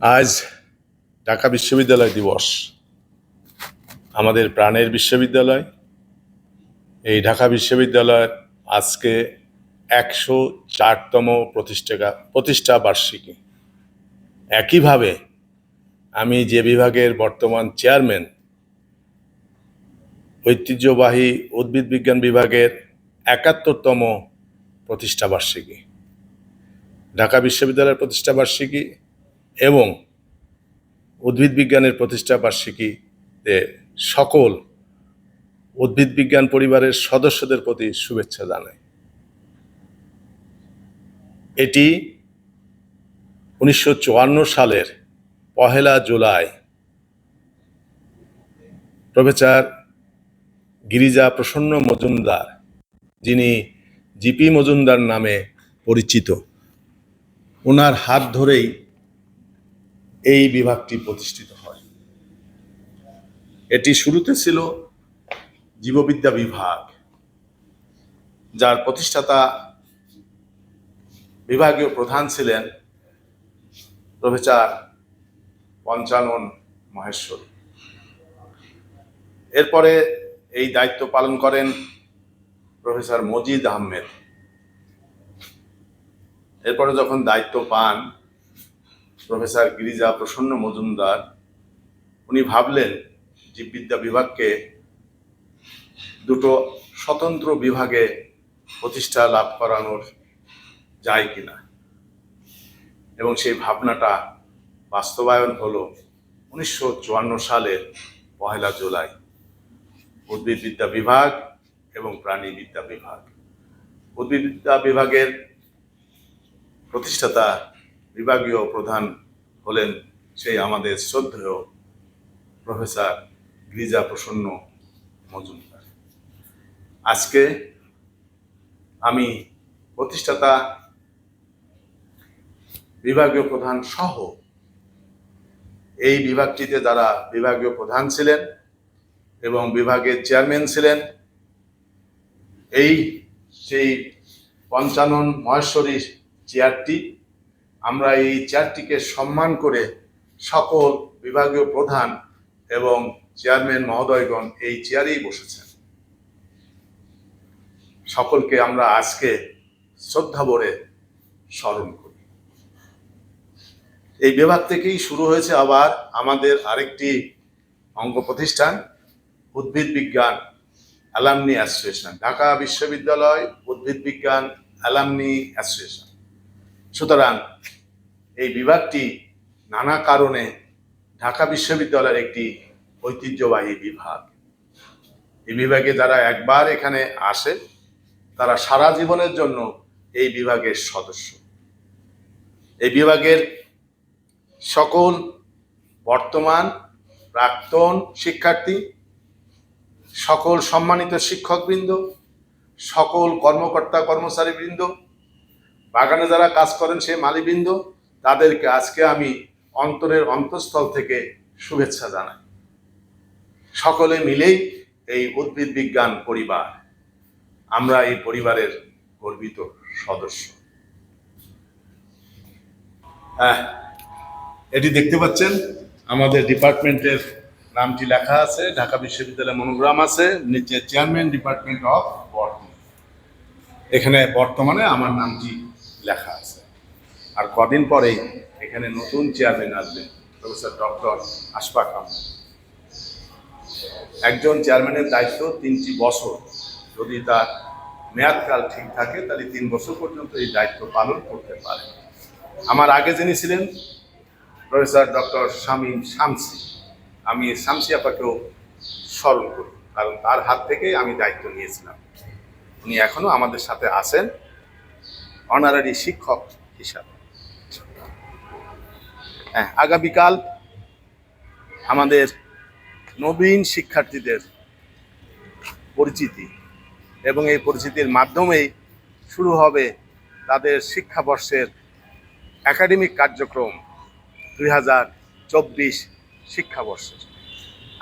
আজ ঢাকা বিশ্ববিদ্যালয় দিবস। আমাদের প্রাণের বিশ্ববিদ্যালয়। এই ঢাকা বিশ্ববিদ্যালয়ের আজকে একশো চারতম প্রতিষ্ঠা প্রতিষ্ঠা বার্ষিকী। একইভাবে আমি যে বিভাগের বর্তমান চেয়ারম্যান, ঐতিহ্যবাহী উদ্ভিদ বিজ্ঞান বিভাগের একাত্তরতম প্রতিষ্ঠা বার্ষিকী। ঢাকা বিশ্ববিদ্যালয়ের প্রতিষ্ঠা বার্ষিকী এবং উদ্ভিদ বিজ্ঞানের প্রতিষ্ঠা বার্ষিকীতে সকল উদ্ভিদ বিজ্ঞান পরিবারের সদস্যদের প্রতি শুভেচ্ছা জানাই। এটি উনিশশো চুয়ান্ন সালের পহেলা জুলাই। প্রফেসর গিরিজা প্রসন্ন মজুমদার, যিনি জিপি মজুমদার নামে পরিচিত ওনার হাত ধরেই এই বিভাগটি প্রতিষ্ঠিত হয়। এটি শুরুতে ছিল জীববিদ্যা বিভাগ, যার প্রতিষ্ঠাতা বিভাগীয় প্রধান ছিলেন প্রফেসর পঞ্চানন মহেশ্বরী। এরপরে এই দায়িত্ব পালন করেন প্রফেসর মজিদ আহমেদ। এরপরে যখন দায়িত্ব পান প্রফেসর গিরিজা প্রসন্ন মজুমদার, উনি ভাবলেন জীববিদ্যা বিভাগকে দুটো স্বতন্ত্র বিভাগে প্রতিষ্ঠা লাভ করানোর যায় কিনা। এবং সেই ভাবনাটা বাস্তবায়ন হলো উনিশশো চুয়ান্ন সালের পহেলা জুলাই। উদ্ভিদবিদ্যা বিভাগ এবং প্রাণীবিদ্যা বিভাগ। উদ্ভিদবিদ্যা বিভাগের প্রতিষ্ঠাতা বিভাগীয় প্রধান হলেন সেই আমাদের শ্রদ্ধেয় প্রফেসর গিরিজা প্রসন্ন মজুমদার। আজকে আমি প্রতিষ্ঠাতা বিভাগীয় প্রধান সহ এই বিভাগটিতে যারা বিভাগীয় প্রধান ছিলেন এবং বিভাগের চেয়ারম্যান ছিলেন, এই সেই পঞ্চানন মহেশ্বরী চেয়ারটি আমরা এই চেয়ারটিকে সম্মান করে সকল বিভাগীয় প্রধান এবং চেয়ারম্যান মহোদয়গণ এই চেয়ারেই বসেছেন। সকলকে আমরা আজকে শ্রদ্ধা ভরে স্মরণ করি। এই বিভাগ থেকেই শুরু হয়েছে আবার আমাদের আরেকটি অঙ্গ প্রতিষ্ঠান, উদ্ভিদ বিজ্ঞান অ্যালামনি অ্যাসোসিয়েশন, ঢাকা বিশ্ববিদ্যালয় উদ্ভিদ বিজ্ঞান অ্যালামনি অ্যাসোসিয়েশন। সুতরাং বিভাগটি নানা কারণে ঢাকা বিশ্ববিদ্যালয়ের একটি ঐতিহ্যবাহী বিভাগ। এই বিভাগে যারা একবার এখানে আসে, তারা সারা জীবনের জন্য এই বিভাগের সদস্য। এই বিভাগের সকল বর্তমান, প্রাক্তন শিক্ষার্থী, সকল সম্মানিত শিক্ষকবৃন্দ, সকল কর্মকর্তা কর্মচারীবৃন্দ, বাগানে যারা কাজ করেন সে মালিবৃন্দ তাদেরকে আজকে আমি অন্তরের অন্তঃস্থল থেকে শুভেচ্ছা জানাই। সকলে মিলেই এই উদ্ভিদ বিজ্ঞান পরিবার, আমরা এই পরিবারের গর্বিত সদস্য। হ্যাঁ এটি দেখতে পাচ্ছেন, আমাদের ডিপার্টমেন্টের নামটি লেখা আছে, ঢাকা বিশ্ববিদ্যালয় মনোগ্রাম আছে, নিচে চেয়ারম্যান ডিপার্টমেন্ট অফ বটনি এখানে বর্তমানে আমার নামটি লেখা আছে। আর কদিন পরেই এখানে নতুন চেয়ারম্যান আসবেন প্রফেসর ডক্টর আশফাক আহমেদ। একজন চেয়ারম্যানের দায়িত্ব তিনটি বছর। যদি তার মেয়াদকাল ঠিক থাকে, তাহলে তিন বছর পর্যন্ত এই দায়িত্ব পালন করতে পারে। আমার আগে যিনি ছিলেন, প্রফেসর ডক্টর শামীম শামসি, আমি শামসি আপাকেও স্মরণ করি, কারণ তার হাত থেকেই আমি দায়িত্ব নিয়েছিলাম। উনি এখনও আমাদের সাথে আছেন, অনারারি শিক্ষক হিসাবে। হ্যাঁ আগামীকাল আমাদের নবীন শিক্ষার্থীদের পরিচিতি এবং এই পরিচিতির মাধ্যমেই শুরু হবে তাদের শিক্ষাবর্ষের একাডেমিক কার্যক্রম দুই হাজার চব্বিশ শিক্ষাবর্ষের।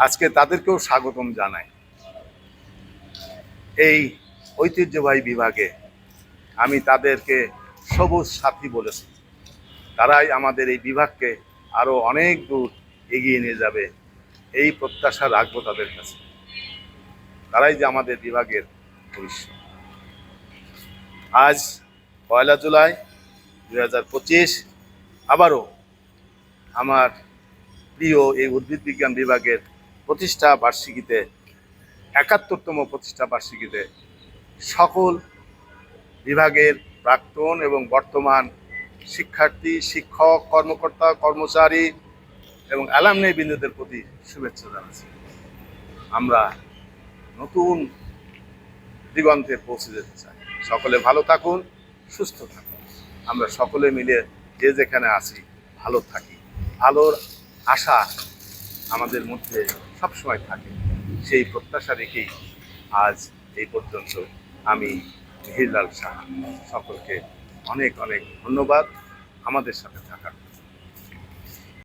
আজকে তাদেরকেও স্বাগতম জানাই। এই ঐতিহ্যবাহী বিভাগে আমি তাদেরকে সবুজ সাথী বলেছি। তারাই আমাদের এই বিভাগকে আরও অনেক দূর এগিয়ে নিয়ে যাবে এই প্রত্যাশা রাখব তাদের কাছে। তারাই যে আমাদের বিভাগের ভবিষ্যৎ। আজ পয়লা জুলাই দুই হাজার পঁচিশ, আবারও আমার প্রিয় এই উদ্ভিদ বিজ্ঞান বিভাগের প্রতিষ্ঠা বার্ষিকীতে, একাত্তরতম প্রতিষ্ঠা বার্ষিকীতে সকল বিভাগের প্রাক্তন এবং বর্তমান শিক্ষার্থী, শিক্ষক, কর্মকর্তা, কর্মচারী এবং অ্যালামনে বিন্দুদের প্রতি শুভেচ্ছা জানাচ্ছি। আমরা নতুন দিগন্তে পৌঁছে যেতে চাই। সকলে ভালো থাকুন, সুস্থ থাকুন। আমরা সকলে মিলে যে যেখানে আছি, ভালো থাকি। ভালোর আশা আমাদের মধ্যে সবসময় থাকে। সেই প্রত্যাশা রেখেই আজ এই পর্যন্ত আমি মিহিরলাল শাহ সকলকে অনেক অনেক ধন্যবাদ আমাদের সাথে থাকার।